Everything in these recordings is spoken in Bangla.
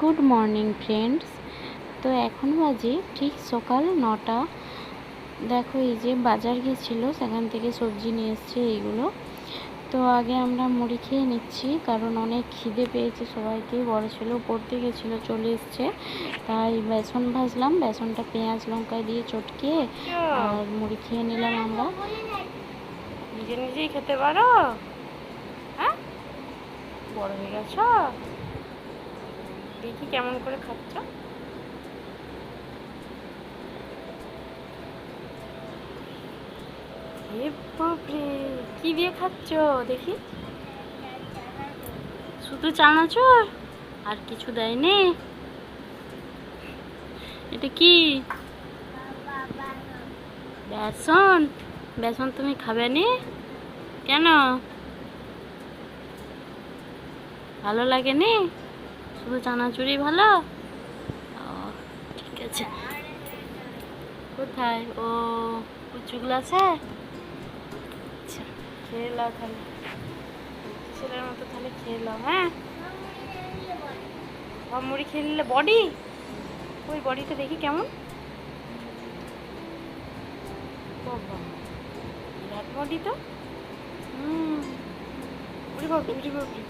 Good morning, friends. তো এখন বাজে ঠিক সকাল নটা। দেখো এই যে বাজার গেছিল, সেখান থেকে সবজি নিয়ে এসছে এইগুলো। তো আগে আমরা মুড়ি খেয়ে নিচ্ছি, কারণ অনেক খিদে পেয়েছে সবাইকে। বড় ছেলেও পড়তে গেছিল, চলে এসছে। তাই বেসন ভাজলাম, বেসনটা পেঁয়াজ লঙ্কা দিয়ে চটকে আর মুড়ি খেয়ে নিলাম আমরা। নিজে নিজেই খেতে পারো? হ্যাঁ? বড় হয়ে গেছ? দেখি কেমন করে খাচ্ছ। কি দিয়ে খাচ্ছ দেখি। শুধু চানাচুর? আর কিছু দেয়নি? এটা কি? বেসন? বেসন তুমি খাবে নি? কেন? ভালো লাগেনি? শুধু চানাচুরি ভালো? ঠিক আছে। কোথায়? ও উঁচুগুলো আছে? আচ্ছা খেয়ে নাও তাহলে। ছেলের মতো তাহলে খেয়ে নাও হ্যাঁ? সব মুড়ি খেয়ে নিলে বডি? ওই বডিটা দেখি কেমন। বিরাট বডি তো। হুম, উড়ি বাবরি উড়ি বাবরি।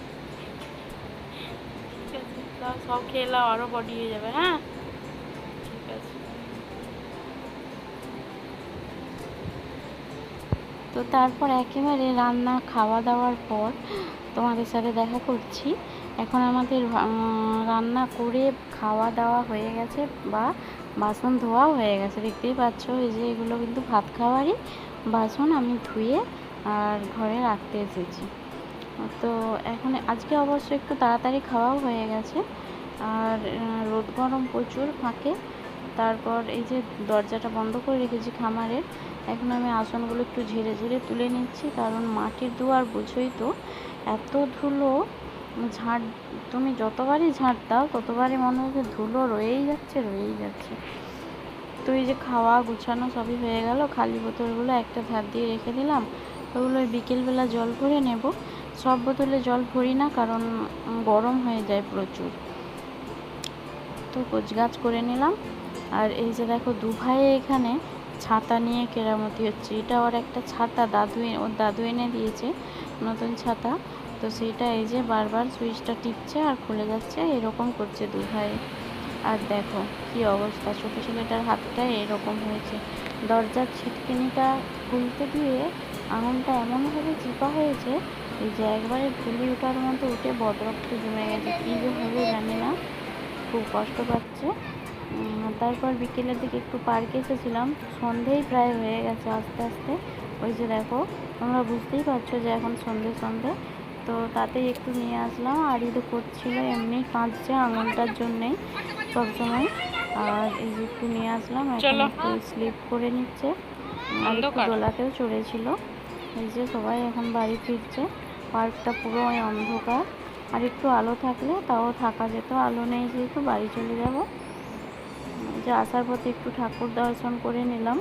সব নাও আরও বডি যাবে হ্যাঁ? ঠিক আছে। তো তারপর একেবারে রান্না খাওয়া দাওয়ার পর তোমাদের সাথে দেখা করছি। এখন আমাদের রান্না করে খাওয়া দাওয়া হয়ে গেছে বা বাসন ধোয়াও হয়ে গেছে। দেখতেই পাচ্ছ, এই যে এগুলো কিন্তু ভাত খাওয়ারই বাসন আমি ধুয়ে আর ঘরে রাখতে এসেছি। তো এখন আজকে অবশ্য একটু তাড়াতাড়ি খাওয়াও হয়ে গেছে। আর রোদ গরম প্রচুর ফাঁকে। তারপর এই যে দরজাটা বন্ধ করে রেখেছি খামারের, এখন আমি আসনগুলো একটু ঝেড়ে ঝেড়ে তুলে নিচ্ছি। কারণ মাটির দুয়ার বুঝোই তো, এত ধুলো, ঝাড়, তুমি যতবারই ঝাড় দাও, ততবারই মনে হচ্ছে ধুলো রয়েই যাচ্ছে রয়েই যাচ্ছে। তো এই যে খাওয়া গুছানো সবই হয়ে গেল, খালি বোতলগুলো একটা ধার দিয়ে রেখে দিলাম। ওগুলো বিকেলবেলা জল ভরে নেব। সব বোতলে জল ভরি না, কারণ গরম হয়ে যায় প্রচুর। তো গাছ করে নিলাম। আর এই যে দেখো দু ভাইয়ে এখানে ছাতা নিয়ে কেরামতি হচ্ছে। এটা ওর একটা ছাতা, দাদু ওর দাদু এনে দিয়েছে নতুন ছাতা। তো সেটা এই যে বারবার সুইচটা টিপছে আর খুলে যাচ্ছে, এরকম করছে দু ভাই আর দেখো কি অবস্থা, ছোটো ছেলেটার হাতটা এরকম হয়েছে। দরজার ছিটকিনিটা খুলতে দিয়ে আঙুলটা এমনভাবে চিপা হয়েছে এই যে একবারে ঢুলি ওঠার মতো উঠে বদরক্ত জমে গেছে। কী যে হবে জানি না খুব কষ্ট পাচ্ছে। তারপর বিকেলের দিকে একটু পার্কে এসেছিলাম সন্ধেই প্রায় হয়ে গেছে আস্তে আস্তে। ওই যে দেখো তোমরা বুঝতেই পারছ যে এখন সন্ধে সন্ধে। তো তাতেই একটু নিয়ে আসলাম আর ইদু করছিল এমনি কাঁদছে আঙুলটার জন্যেই সবসময়। আর এই যে একটু নিয়ে আসলাম এখন একটু স্লিপ করে নিচ্ছে। আর একটু। দোলাতেও চড়েছিল। এই যে সবাই এখন বাড়ি ফিরছে। পার্কটা পুরো অন্ধকার। আর একটু আলো থাকলে তাও থাকা যেত, আলো নেই যেহেতু বাড়ি চলে যাব। যে আসার পথে একটু ঠাকুর দর্শন করে নিলাম।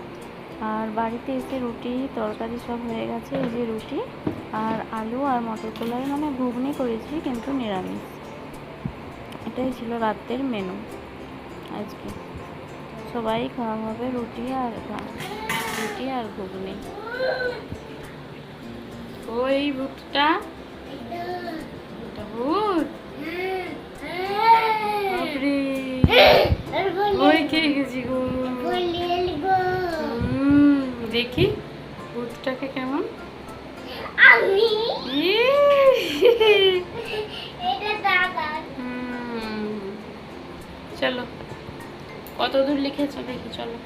আর বাড়িতে এসে রুটি, তরকারি সব হয়ে গেছে, এই যে রুটি আর আলু আর মটর কলাই মানে ঘুগনি করেছি কিন্তু নিরামিষ। এটাই ছিল রাতের মেনু আজকে। সবাই খাওয়া হবে রুটি আর রুটি আর ঘুগনি। ওই ভূতটা। ভূত ওই কে গেছি গো? দেখি ভূতটাকে কেমন। আমি চলো। কত দূর লিখেছো দেখি, চলো।